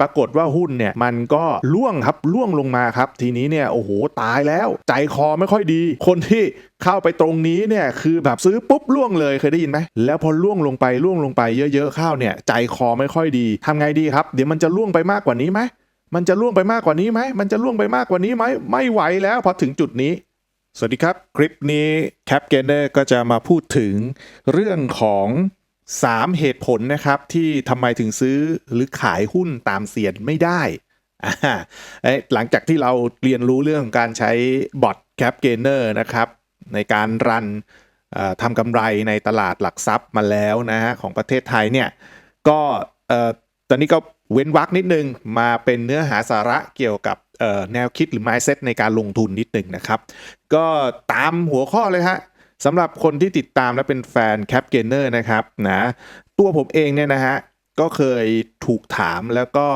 ปรากฏว่าหุ้นเนี่ยมันก็ล่วงครับล่วงลงมาครับ ทีนี้เนี่ยโอ้โหตายแล้ว ใจคอไม่ค่อยดี คนที่เข้าไปตรงนี้เนี่ยคือแบบซื้อปุ๊บล่วงเลยเคยได้ยินไหมแล้วพอล่วงลงไปล่วงลงไปเยอะๆเข้าเนี่ย ใจคอไม่ค่อยดีทำไงดีครับ เดี๋ยวมันจะล่วงไปมากกว่านี้ไหมมันจะล่วงไปมากกว่านี้ไหมมันจะล่วงไปมากกว่านี้ไหมไม่ไหวแล้วพอถึงจุดนี้สวัสดีครับ คลิปนี้แคปเกนเนอร์ก็จะมาพูดถึงเรื่องของ 3 เหตุผลนะครับที่ทำไมถึงซื้อหรือขายหุ้นตามเสียนไม่ได้หลังจากที่เราเรียนรู้เรื่องของการใช้บอทแคปเกนเนอร์นะครับ ในการรันทำกำไรในตลาดหลักทรัพย์มาแล้วนะฮะของประเทศไทยเนี่ยก็ตอนนี้ก็เว้นวรรคนิดนึงมาเป็นเนื้อหาสาระเกี่ยวกับแนวคิดหรือ mindset ในการลงทุนนิดหนึ่งนะครับ ก็ตามหัวข้อเลยฮะ สำหรับคนที่ติดตามและเป็นแฟนแคปเกนเนอร์นะครับนะตัวผมเองเนี่ยนะฮะก็เคยถูกถามแล้วก็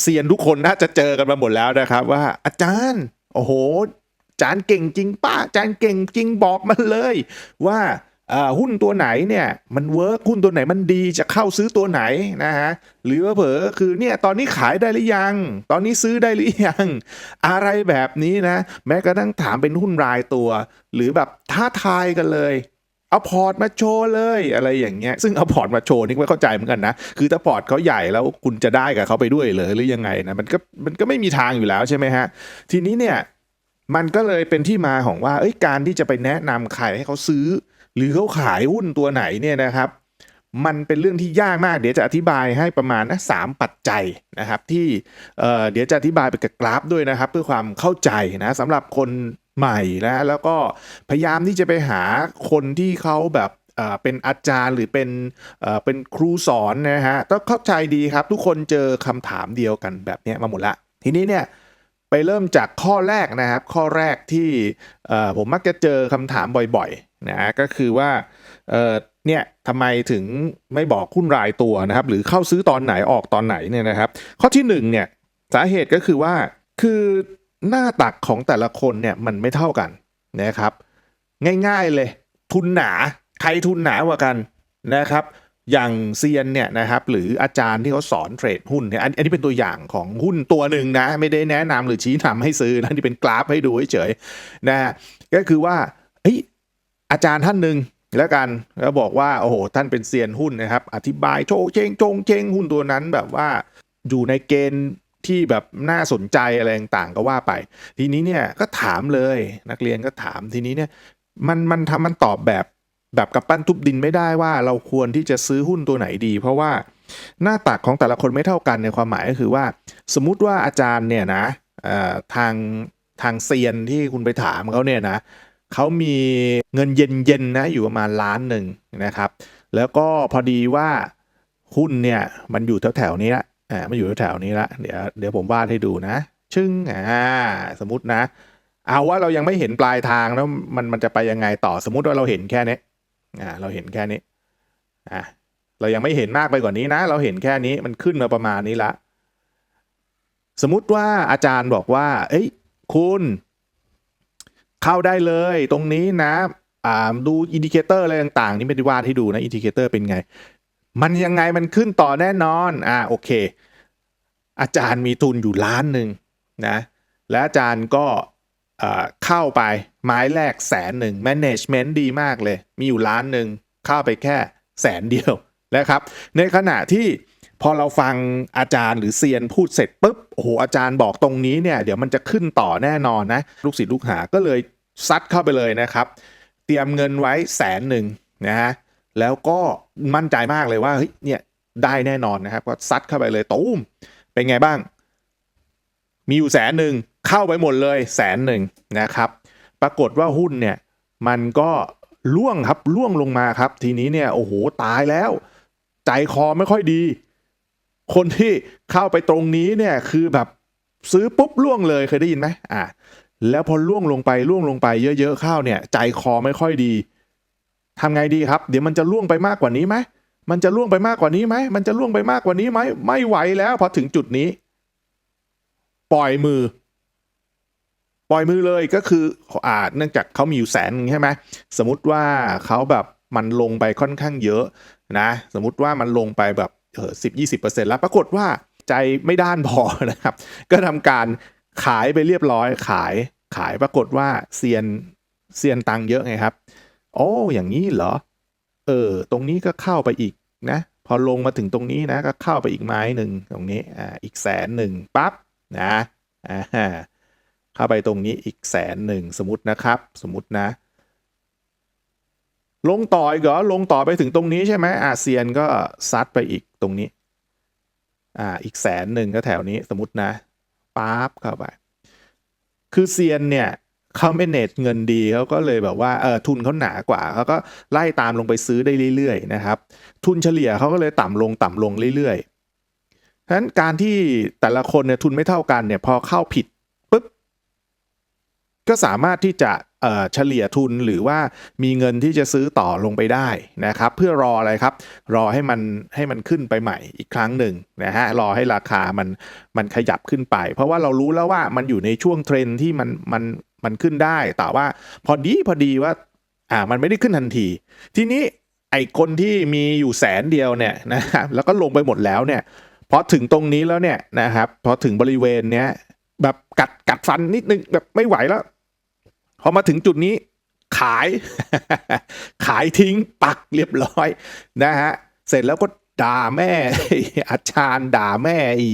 เซียนทุกคนน่าจะเจอกันมาหมดแล้วนะครับว่าอาจารย์โอ้โหอาจารย์เก่งจริงป้าอาจารย์เก่งจริงบอกมาเลยว่า หุ้นตัวไหนเนี่ยมันเวิร์กหุ้นตัวไหนมันดีจะเข้าซื้อตัวไหนนะฮะหรือว่าเผลอคือเนี่ยตอนนี้ขายได้หรือยัง ตอนนี้ซื้อได้หรือยัง อะไรแบบนี้นะ แม้กระทั่งถามเป็นหุ้นรายตัว หรือแบบท้าทายกันเลยเอาพอร์ตมาโชว์เลยอะไรอย่างเงี้ยซึ่งเอาพอร์ตมาโชว์นี่ไม่เข้าใจเหมือนกันนะ คือถ้าพอร์ตเขาใหญ่แล้วคุณจะได้กับเขาไปด้วยเลยหรือยังไงนะมันก็มันก็ไม่มีทางอยู่แล้วใช่ไหมฮะ ทีนี้เนี่ยมันก็เลยเป็นที่มาของว่าเอ้ยการที่จะไปแนะนำใครให้เขาซื้อ หรือเขาขายหุ้นตัวไหนเนี่ยนะครับ มันเป็นเรื่องที่ยากมาก เดี๋ยวจะอธิบายให้ประมาณนะสามปัจจัยนะครับ ที่เเดี๋ยวจะอธิบายไปกับกราฟด้วยนะครับ เพื่อความเข้าใจนะสำหรับคนใหม่นะแล้วก็พยายามที่จะไปหาคนที่เขาแบบเป็นอาจารย์หรือเป็นเป็นครูสอนนะฮะต้องเข้าใจดีครับ ทุกคนเจอคำถามเดียวกันแบบนี้มาหมดละ ทีนี้เนี่ย ไปเริ่มจากข้อแรกนะครับ ข้อแรกที่ผมมักจะเจอคำถามบ่อยๆนะก็คือว่าเเนี่ยทำไมถึงไม่บอกหุ้นรายตัวนะครับ หรือเข้าซื้อตอนไหนออกตอนไหนเนี่ยนะครับ ข้อที่หนึ่งเนี่ยสาเหตุก็คือว่าคือหน้าตักของแต่ละคนเนี่ยมันไม่เท่ากันนะครับ ง่ายๆเลย ทุนหนาใครทุนหนากว่ากันนะครับ อย่างเซียนเนี่ยนะครับหรืออาจารย์ที่เขาสอนเทรดหุ้นเนี่ยอันนี้เป็นตัวอย่างของหุ้นตัวหนึ่งนะ ไม่ได้แนะนำหรือชี้นำให้ซื้อนะนี่เป็นกราฟให้ดูเฉยๆนะฮะก็คือว่าเอ้ยอาจารย์ท่านหนึ่งแล้วกันแล้วบอกว่าโอ้โหท่านเป็นเซียนหุ้นนะครับ อธิบายโชงเชงโชงเชงหุ้นตัวนั้นแบบว่าอยู่ในเกณฑ์ที่แบบน่าสนใจอะไรต่างๆก็ว่าไป ทีนี้เนี่ยก็ถามเลยนักเรียนก็ถามทีนี้เนี่ยมันมันทำมันตอบแบบ แบบกับปั้นทุบดินไม่ได้ว่าเราควรที่จะซื้อหุ้นตัวไหนดี เพราะว่าหน้าตักของแต่ละคนไม่เท่ากันในความหมายก็คือว่า สมมุติว่าอาจารย์เนี่ยนะทางทางเซียนที่คุณไปถามเขาเนี่ยนะเขามีเงินเย็นๆนะอยู่ประมาณล้านหนึ่งนะครับ แล้วก็พอดีว่าหุ้นเนี่ยมันอยู่แถวๆนี้ละอ่ามันอยู่แถวๆนี้ละเดี๋ยวเดี๋ยวผมวาดให้ดูนะ ชึ่งอ่าสมมตินะ เอาว่าเรายังไม่เห็นปลายทางแล้วมันมันจะไปยังไงต่อสมมติว่าเราเห็นแค่นี้ อ่าเราเห็นแค่นี้อ่าเรายังไม่เห็นมากไปกว่านี้นะ เราเห็นแค่นี้มันขึ้นมาประมาณนี้ละ สมมุติว่าอาจารย์บอกว่า เอ้ยคุณเข้าได้เลย ตรงนี้นะอ่าดูอินดิเคเตอร์อะไรต่างๆ นี่ไม่ได้วาดให้ดูนะอินดิเคเตอร์เป็นไง มันยังไงมันขึ้นต่อแน่นอนอ่าโอเค อาจารย์มีทุนอยู่ล้านหนึ่งนะและอาจารย์ก็ เข้าไปไม้แรกแสนหนึ่ง management ดีมากเลย มีอยู่ล้านหนึ่งเข้าไปแค่แสนเดียวนะครับ ในขณะที่พอเราฟังอาจารย์หรือเซียนพูดเสร็จปุ๊บโอ้โหอาจารย์บอกตรงนี้เนี่ยเดี๋ยวมันจะขึ้นต่อแน่นอนนะ ลูกศิษย์ลูกหาก็เลยซัดเข้าไปเลยนะครับ เตรียมเงินไว้แสนหนึ่งนะฮะแล้วก็มั่นใจมากเลยว่าเฮ้ยเนี่ยได้แน่นอนนะครับ ก็ซัดเข้าไปเลยตูมเป็นไงบ้าง มีอยู่แสนหนึ่ง เข้าไปหมดเลยแสนหนึ่งนะครับ ปรากฏว่าหุ้นเนี่ยมันก็ล่วงครับล่วงลงมาครับ ทีนี้เนี่ยโอ้โหตายแล้ว ใจคอไม่ค่อยดี คนที่เข้าไปตรงนี้เนี่ยคือแบบซื้อปุ๊บล่วงเลยเคยได้ยินไหมอ่าแล้วพอล่วงลงไปล่วงลงไปเยอะๆเข้าเนี่ย ใจคอไม่ค่อยดีทำไงดีครับ เดี๋ยวมันจะล่วงไปมากกว่านี้ไหมมันจะล่วงไปมากกว่านี้ไหมมันจะล่วงไปมากกว่านี้ไหมไม่ไหวแล้วพอถึงจุดนี้ ปล่อยมือ ปล่อยมือเลยก็คืออ่าเนื่องจากเขามีอยู่แสนใช่ไหมสมมติว่าเขาแบบมันลงไปค่อนข้างเยอะนะ สมมติว่ามันลงไปแบบเออสิบยี่สิบเปอร์เซ็นต์แล้วปรากฏว่าใจใจไม่ด้านพอนะครับ ก็ทำการขายไปเรียบร้อยขายขายปรากฏว่าเซียนเซียนตังค์เยอะไงครับ โอ้อย่างนี้เหรอ เออ ตรงนี้ก็เข้าไปอีกนะ พอลงมาถึงตรงนี้นะ ก็เข้าไปอีกไม้หนึ่งตรงนี้อ่าอีกแสนหนึ่งปั๊บนะอ่า เข้าไปตรงนี้อีกแสนหนึ่งสมมตินะครับ สมมตินะ ลงต่ออีกเหรอลงต่อไปถึงตรงนี้ใช่ไหมอาเซียนก็ซัดไปอีกตรงนี้ อ่าอีกแสนหนึ่งก็แถวนี้สมมตินะปั๊บเข้าไป คือเซียนเนี่ยเขาไม่เนตเงินดีเขาก็เลยแบบว่าเออทุนเขาหนากว่าเขาก็ไล่ตามลงไปซื้อได้เรื่อยๆนะครับ ทุนเฉลี่ยเขาก็เลยต่ำลงต่ำลงเรื่อยๆฉะนั้นการที่แต่ละคนเนี่ยทุนไม่เท่ากันเนี่ยพอเข้าผิด ก็สามารถที่จะเฉลี่ยทุนหรือว่ามีเงินที่จะซื้อต่อลงไปได้นะครับ เพื่อรออะไรครับ รอให้มันให้มันขึ้นไปใหม่อีกครั้งหนึ่งนะฮะรอให้ราคามันมันขยับขึ้นไป เพราะว่าเรารู้แล้วว่ามันอยู่ในช่วงเทรนที่มันมันมันขึ้นได้ แต่ว่าพอดีพอดีว่าอ่ามันไม่ได้ขึ้นทันที ทีนี้ไอ้คนที่มีอยู่แสนเดียวเนี่ยนะครับแล้วก็ลงไปหมดแล้วเนี่ยพอถึงตรงนี้แล้วเนี่ยนะครับพอถึงบริเวณเนี้ย แบบกัดกัดฟันนิดนึงแบบไม่ไหวแล้ว พอมาถึงจุดนี้ขาย ขายทิ้งปักเรียบร้อยนะฮะ เสร็จแล้วก็ด่าแม่ อาจารย์ด่าแม่อ้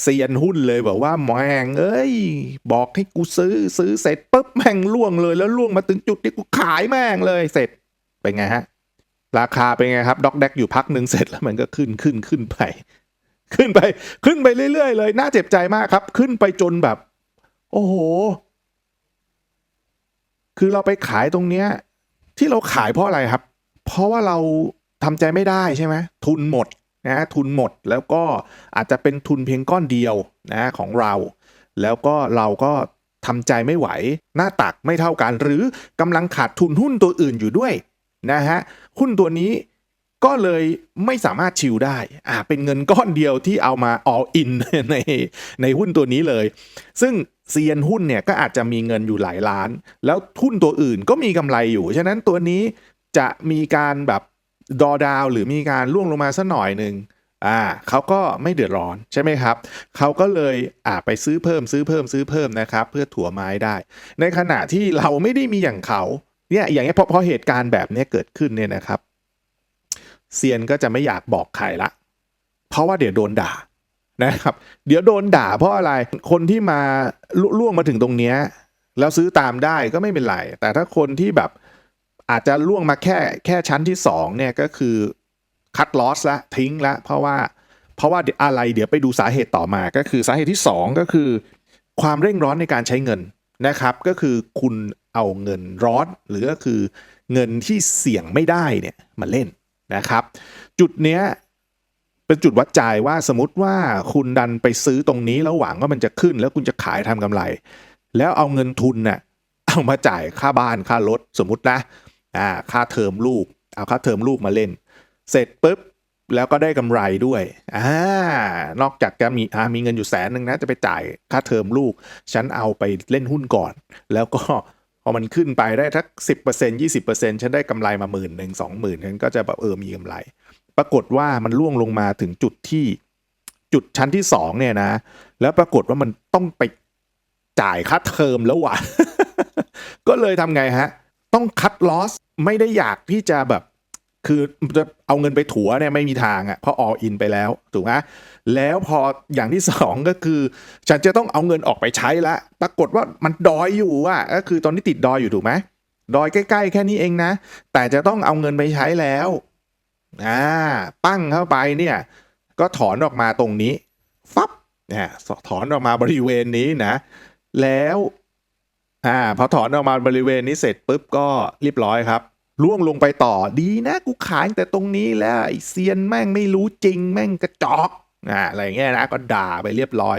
เซียนหุ้นเลยบอกว่าแม่งเอ้ย บอกให้กูซื้อซื้อเสร็จปุ๊บแม่งล่วงเลย แล้วล่วงมาถึงจุดที่กูขายแม่งเลยเสร็จเป็นไงฮะ ราคาเป็นไงครับด็อกแดกอยู่พักหนึ่งเสร็จแล้วมันก็ขึ้นขึ้นขึ้นไป ขึ้นไปขึ้นไปเรื่อยๆเลย น่าเจ็บใจมากครับ ขึ้นไปจนแบบ โอ้โห คือเราไปขายตรงเนี้ย ที่เราขายเพราะอะไรครับ เพราะว่าเราทำใจไม่ได้ใช่ไหมทุนหมดนะทุนหมดแล้วก็อาจจะเป็นทุนเพียงก้อนเดียวนะของเรา แล้วก็เราก็ทำใจไม่ไหว หน้าตักไม่เท่ากัน หรือกำลังขาดทุนหุ้นตัวอื่นอยู่ด้วยนะฮะหุ้นตัวนี้ ก็เลยไม่สามารถชิลได้อ่าเป็นเงินก้อนเดียวที่เอามา all in ในในหุ้นตัวนี้เลย ซึ่งเซียนหุ้นเนี่ยก็อาจจะมีเงินอยู่หลายล้าน แล้วหุ้นตัวอื่นก็มีกำไรอยู่ ฉะนั้นตัวนี้จะมีการแบบดอดาว หรือมีการล่วงลงมาสักหน่อยหนึ่งอ่าเขาก็ไม่เดือดร้อนใช่ไหมครับ เขาก็เลยอ่าไปซื้อเพิ่มซื้อเพิ่มซื้อเพิ่มนะครับ เพื่อถั่วไม้ได้ ในขณะที่เราไม่ได้มีอย่างเขาเนี่ยอย่างเงี้ยพอพอเหตุการณ์แบบนี้เกิดขึ้นเนี่ยนะครับ เซียนก็จะไม่อยากบอกใครละ เพราะว่าเดี๋ยวโดนด่านะครับ เดี๋ยวโดนด่าเพราะอะไรคนที่มาลล่วงมาถึงตรงเนี้ยแล้วซื้อตามได้ก็ไม่เป็นไร แต่ถ้าคนที่แบบอาจจะล่วงมาแค่แค่ชั้นที่สองเนี่ยก็คือคัดลอสละทิ้งละเพราะว่าเพราะว่าอะไรเดี๋ยวไปดูสาเหตุต่อมาก็คือสาเหตุที่สองก็คือ ความเร่งร้อนในการใช้เงินนะครับ ก็คือคุณเอาเงินร้อน หรือก็คือเงินที่เสี่ยงไม่ได้เนี่ยมาเล่น นะครับ จุดเนี้ยเป็นจุดวัดใจว่าสมมติว่าคุณดันไปซื้อตรงนี้แล้วหวังว่ามันจะขึ้น แล้วคุณจะขายทำกำไร แล้วเอาเงินทุนน่ะเอามาจ่ายค่าบ้านค่ารถสมมตินะอ่าค่าเทอมลูก เอาค่าเทอมลูกมาเล่น เสร็จปุ๊บแล้วก็ได้กำไรด้วยอ่านอกจากจะมีอ่ามีเงินอยู่แสนหนึ่งนะจะไปจ่ายค่าเทอมลูก ฉันเอาไปเล่นหุ้นก่อน แล้วก็ อมันขึ้นไปได้ทักสิบเปอร์เซ็นยี่สิบเปอร์เซ็นฉันได้กำไรมาหมื่นหนึ่งสองหมื่นฉันก็จะแบบเออมีกำไร ปรากฏว่ามันล่วงลงมาถึงจุดที่จุดชั้นที่สองเนี่ยนะ แล้วปรากฏว่ามันต้องไปจ่ายค่าเทอมแล้วว่ะก็เลยทำไงฮะ ต้องคัดลอสไม่ได้อยากที่จะแบบ คือจะเอาเงินไปถัวเนี่ยไม่มีทางอะ่ะเพราะออินไปแล้วถูกไหมแล้วพออย่างที่สองก็คือ ฉันจะต้องเอาเงินออกไปใช้ละปรากฏว่ามันดอยอยู่อะก็คือตอนนี้ติดดอยอยู่ถูกไหมดอยใกล้ ๆ แค่นี้เองนะ แต่จะต้องเอาเงินไปใช้แล้วอ่าปั้งเข้าไปเนี่ย ก็ถอนออกมาตรงนี้ ฟับเนี่ยถอนออกมาบริเวณนี้นะ แล้วอ่าพอถอนออกมาบริเวณนี้เสร็จปุ๊บก็เรียบร้อยครับ ล่วงลงไปต่อดีนะกูขายแต่ตรงนี้แล้วไอเซียนแม่งไม่รู้จริงแม่งกระจอกอ่าอะไรเงี้ยนะก็ด่าไปเรียบร้อย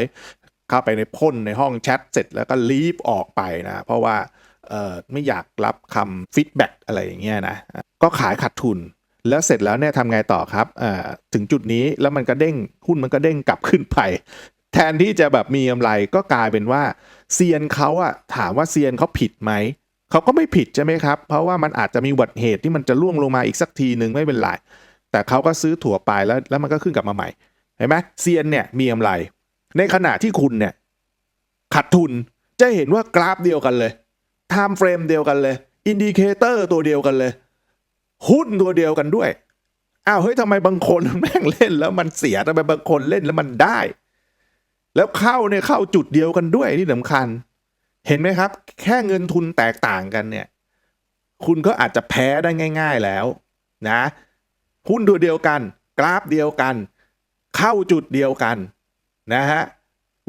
เข้าไปในพ่นในห้องแชทเสร็จแล้วก็รีบออกไปนะ เพราะว่าเออไม่อยากรับคำฟีดแบ็กอะไรอย่างเงี้ยนะ ก็ขายขาดทุน แล้วเสร็จแล้วเนี่ยทำไงต่อครับอ่าถึงจุดนี้แล้วมันก็เด้งหุ้นมันก็เด้งกลับขึ้นไปแทนที่จะแบบมีกำไรก็กลายเป็นว่าเซียนเขาอะถามว่าเซียนเขาผิดไหม เขาก็ไม่ผิดใช่ไหมครับ เพราะว่ามันอาจจะมีอุบัตเหตุที่มันจะล่วงลงมาอีกสักทีหนึ่งไม่เป็นไรแต่เขาก็ซื้อถั่วไปแล้วแล้วมันก็ขึ้นกลับมาใหม่เห็นไหมเซียนเนี่ยมีกำไร ในขณะที่คุณเนี่ยขาดทุนจะเห็นว่ากราฟเดียวกันเลยไทม์เฟรมเดียวกันเลยอินดิเคเตอร์ตัวเดียวกันเลย หุ้นตัวเดียวกันด้วยอ้าวเฮ้ยทำไมบางคนแม่งเล่นแล้วมันเสียทำไมบางคนเล่นแล้วมันได้ แล้วเข้าเนี่ยเข้าจุดเดียวกันด้วยที่สำคัญ เห็นไหมครับ แค่เงินทุนแตกต่างกันเนี่ย คุณก็อาจจะแพ้ได้ง่าย ๆแล้วนะหุ้นตัวเดียวกัน กราฟเดียวกัน เข้าจุดเดียวกันนะฮะ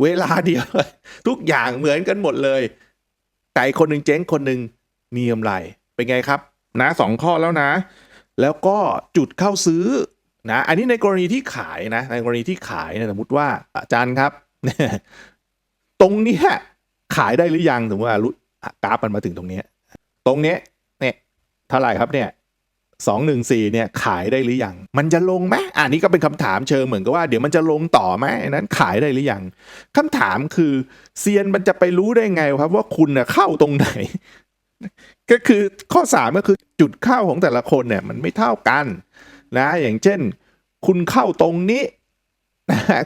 เวลาเดียว ทุกอย่างเหมือนกันหมดเลย แต่คนหนึ่งเจ๊งคนหนึ่งมีกำไรเป็นไงครับ นะสองข้อแล้วนะ แล้วก็จุดเข้าซื้อนะ อันนี้ในกรณีที่ขายนะ ในกรณีที่ขายนยสมมติว่าอาจารย์ครับ ตรงนี้ ขายได้หรือยังสมมติว่ากราฟมันมาถึงตรงนี้ ตรงเนี้ยเนี่ยเท่าไหร่ครับเนี่ยสองหนึ่งสี่เนี่ยขายได้หรือยัง มันจะลงไหมอันนี้ก็เป็นคำถามเชิงเหมือนกับว่าเดี๋ยวมันจะลงต่อไหมนั้นขายได้หรือยังคำถามคือเซียนมันจะไปรู้ได้ไงครับว่าคุณน่ะเข้าตรงไหน ก็คือข้อสามก็คือจุดเข้าของแต่ละคนเนี่ยมันไม่เท่ากันนะ อย่างเช่น คุณเข้าตรงนี้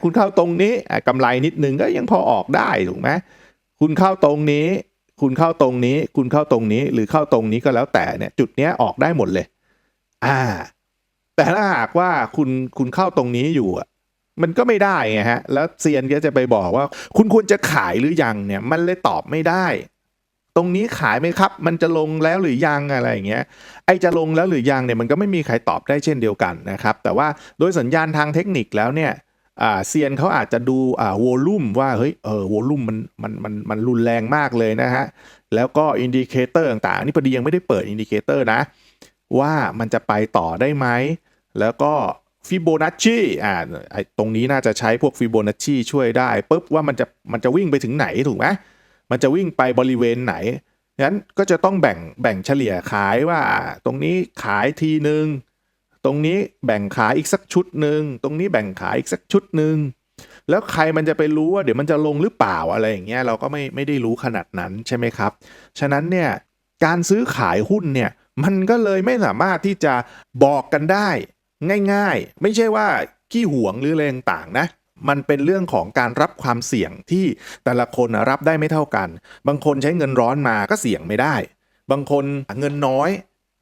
คุณเข้าตรงนี้อะกำไรนิดนึงก็ยังพอออกได้ถูกไหม คุณเข้าตรงนี้ คุณเข้าตรงนี้ คุณเข้าตรงนี้ หรือเข้าตรงนี้ก็แล้วแต่เนี่ย จุดเนี้ยออกได้หมดเลย อ่า แต่ถ้าหากว่าคุณคุณเข้าตรงนี้อยู่อะมันก็ไม่ได้ไงฮะ แล้วเซียนก็จะไปบอกว่า คุณควรจะขายหรือยังเนี่ย มันเลยตอบไม่ได้ ตรงนี้ขายไหมครับ มันจะลงแล้วหรือยังอะไรอย่างเงี้ย ไอจะลงแล้วหรือยังเนี่ยมันก็ไม่มีใครตอบได้เช่นเดียวกันนะครับ แต่ว่าโดยสัญญาณทางเทคนิคแล้วเนี่ย อ่าเซียนเขาอาจจะดูอ่าวอลุ่มว่าเฮ้ยเออวอลุ่มมันมันมันมันรุนแรงมากเลยนะฮะแล้วก็อินดิเคเตอร์ต่างๆนี่พอดียังไม่ได้เปิดอินดิเคเตอร์นะ ว่ามันจะไปต่อได้ไหม แล้วก็ฟิโบนัชชีอ่าตรงนี้น่าจะใช้พวกฟิโบนัชชีช่วยได้ปุ๊บว่ามันจะมันจะวิ่งไปถึงไหนถูกไหมมันจะวิ่งไปบริเวณไหนงั้นก็จะต้องแบ่งแบ่งเฉลี่ยขายว่าตรงนี้ขายทีหนึ่ง ตรงนี้แบ่งขายอีกสักชุดหนึ่งตรงนี้แบ่งขายอีกสักชุดหนึ่งแล้วใครมันจะไปรู้ว่าเดี๋ยวมันจะลงหรือเปล่าอะไรอย่างเงี้ยเราก็ไม่ไม่ได้รู้ขนาดนั้นใช่ไหมครับ ฉะนั้นเนี่ยการซื้อขายหุ้นเนี่ยมันก็เลยไม่สามารถที่จะบอกกันได้ ง่ายๆ ไม่ใช่ว่าขี้หวงหรืออะไรต่างๆนะมันเป็นเรื่องของการรับความเสี่ยงที่แต่ละคนรับได้ไม่เท่ากัน บางคนใช้เงินร้อนมาก็เสี่ยงไม่ได้ บางคนเงินน้อย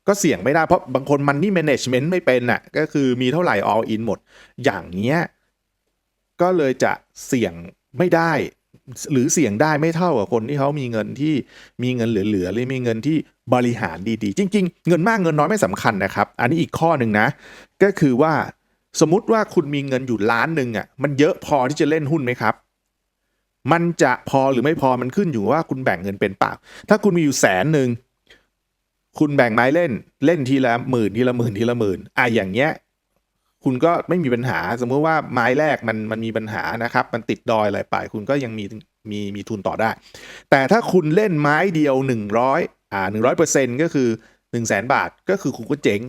ก็เสี่ยงไม่ได้เพราะบางคนมันนี่ management ไม่เป็นน่ะก็คือมีเท่าไหร่ all in หมด อย่างเนี้ยก็เลยจะเสี่ยงไม่ได้ หรือเสี่ยงได้ไม่เท่ากับคนที่เขามีเงินที่มีเงินเหลือๆหรือมีเงินที่บริหารดีๆ จริง ๆ เงินมากเงินน้อยไม่สำคัญนะครับ อันนี้อีกข้อหนึ่งนะ ก็คือว่าสมมติว่าคุณมีเงินอยู่ล้านหนึ่งอะมันเยอะพอที่จะเล่นหุ้นไหมครับมันจะพอหรือไม่พอมันขึ้นอยู่ว่าคุณแบ่งเงินเป็นเปล่า ถ้าคุณมีอยู่แสนหนึ่ง คุณแบ่งไม้เล่นเล่นทีละหมื่นทีละหมื่นทีละหมื่นอะอย่างเงี้ย คุณก็ไม่มีปัญหา สมมุติว่าไม้แรกมันมันมีปัญหานะครับ มันติดดอยอะไรไป คุณก็ยังมีมีมีทุนต่อได้ แต่ถ้าคุณเล่นไม้เดียวหนึ่งร้อยอ่าหนึ่งร้อยเปอร์เซ็นก็คือหนึ่งแสนบาทก็คือคุณก็เจ๊ง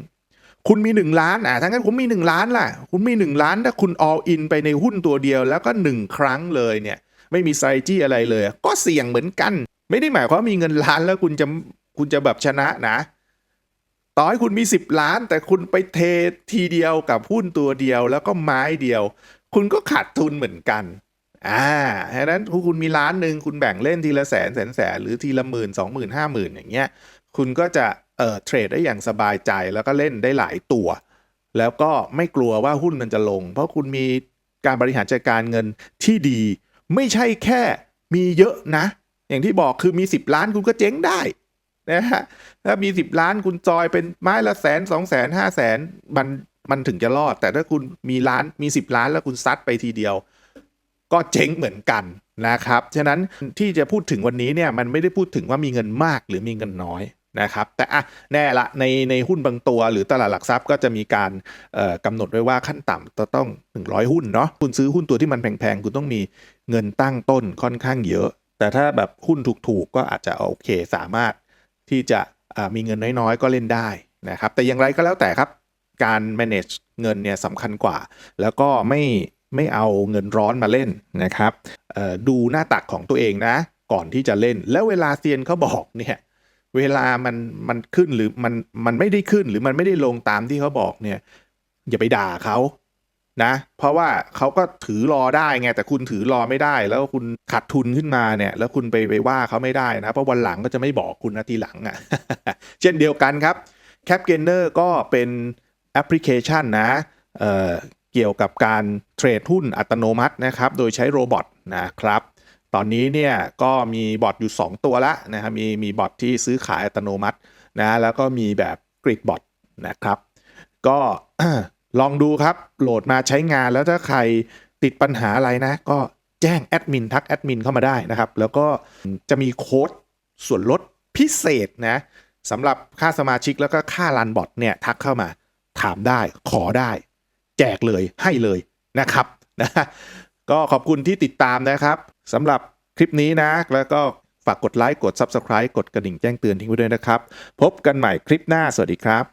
คุณมีหนึ่งล้านอ่าถ้างั้นผมมีหนึ่งล้านล่ะ คุณมีหนึ่งล้านถ้าคุณ all in ไปในหุ้นตัวเดียว แล้วก็หนึ่งครั้งเลยเนี่ย ไม่มี strategy อะไรเลย ก็เสี่ยงเหมือนกัน ไม่ได้หมายความมีเงินล้านแล้วคุณจะ คุณจะแบบชนะนะ ต่อให้คุณมี 10 ล้าน แต่คุณไปเททีเดียวกับหุ้นตัวเดียวแล้วก็ไม้เดียว คุณก็ขาดทุนเหมือนกันอ่าฉะนั้นคุณมีล้านหนึ่งคุณแบ่งเล่นทีละแสนแสนแสนหรือทีละหมื่นสองหมื่นห้าหมื่นอย่างเงี้ย คุณก็จะเอ่อเทรดได้อย่างสบายใจแล้วก็เล่นได้หลายตัว แล้วก็ไม่กลัวว่าหุ้นมันจะลง เพราะคุณมีการบริหารจัดการเงินที่ดี ไม่ใช่แค่มีเยอะนะ อย่างที่บอกคือมี 10 ล้านคุณก็เจ๊งได้ นะฮะถ้ามี10ล้านคุณจอยเป็นไม้ละแสนสองแสนห้าแสนมันมันถึงจะรอด แต่ถ้าคุณมีล้านมี10ล้านแล้วคุณซัดไปทีเดียว ก็เจ๊งเหมือนกันนะครับ ฉะนั้นที่จะพูดถึงวันนี้เนี่ยมันไม่ได้พูดถึงว่ามีเงินมากหรือมีเงินน้อยนะครับ แต่อะแน่ละในในหุ้นบางตัว หรือตลาดหลักทรัพย์ก็จะมีการเอ่อกำหนดไว้ว่าขั้นต่ำจะต้อง 100 หุ้นเนาะคุณซื้อหุ้นตัวที่มันแพงๆคุณต้องมีเงินตั้งต้นค่อนข้างเยอะ แต่ถ้าแบบหุ้นถูกๆก็อาจจะโอเคสามารถ ที่จะมีเงินน้อยๆ ก็เล่นได้นะครับ แต่อย่างไรก็แล้วแต่ครับ การ manage เงินเนี่ยสำคัญกว่า แล้วก็ไม่ไม่เอาเงินร้อนมาเล่นนะครับดูหน้าตักของตัวเองนะ ก่อนที่จะเล่น แล้วเวลาเซียนเขาบอกเนี่ยเวลามันมันขึ้นหรือมันมันไม่ได้ขึ้นหรือมันไม่ได้ลงตามที่เขาบอกเนี่ย อย่าไปด่าเขา นะ เพราะว่าเขาก็ถือรอได้ไง แต่คุณถือรอไม่ได้ แล้วคุณขาดทุนขึ้นมาเนี่ย แล้วคุณไปไปว่าเขาไม่ได้นะ เพราะวันหลังก็จะไม่บอกคุณนะทีหลังอะ่ะ เช่นเดียวกันครับ Cap Gainer ก็เป็นแอปพลิเคชันนะเอ่อเกี่ยวกับการเทรดหุ้นอัตโนมัตินะครับ โดยใช้โรบอทนะครับ ตอนนี้เนี่ยก็มีบอทอยู่ 2 ตัวละนะครับ มีมีบอทที่ซื้อขายอัตโนมัตินะ แล้วก็มีแบบกริดบอทนะครับ ก็ ลองดูครับโหลดมาใช้งานแล้วถ้าใครติดปัญหาอะไรนะ ก็แจ้งแอดมินทักแอดมินเข้ามาได้นะครับ แล้วก็จะมีโค้ดส่วนลดพิเศษนะสำหรับค่าสมาชิกแล้วก็ค่ารันบอทเนี่ยทักเข้ามาถามได้ขอได้ แจกเลยให้เลยนะครับนะก็ขอบคุณที่ติดตามนะครับสำหรับคลิปนี้นะ แล้วก็ฝากกดไลค์กด Subscribe กดกระดิ่งแจ้งเตือนทิ้งไว้ด้วยนะครับ พบกันใหม่คลิปหน้าสวัสดีครับ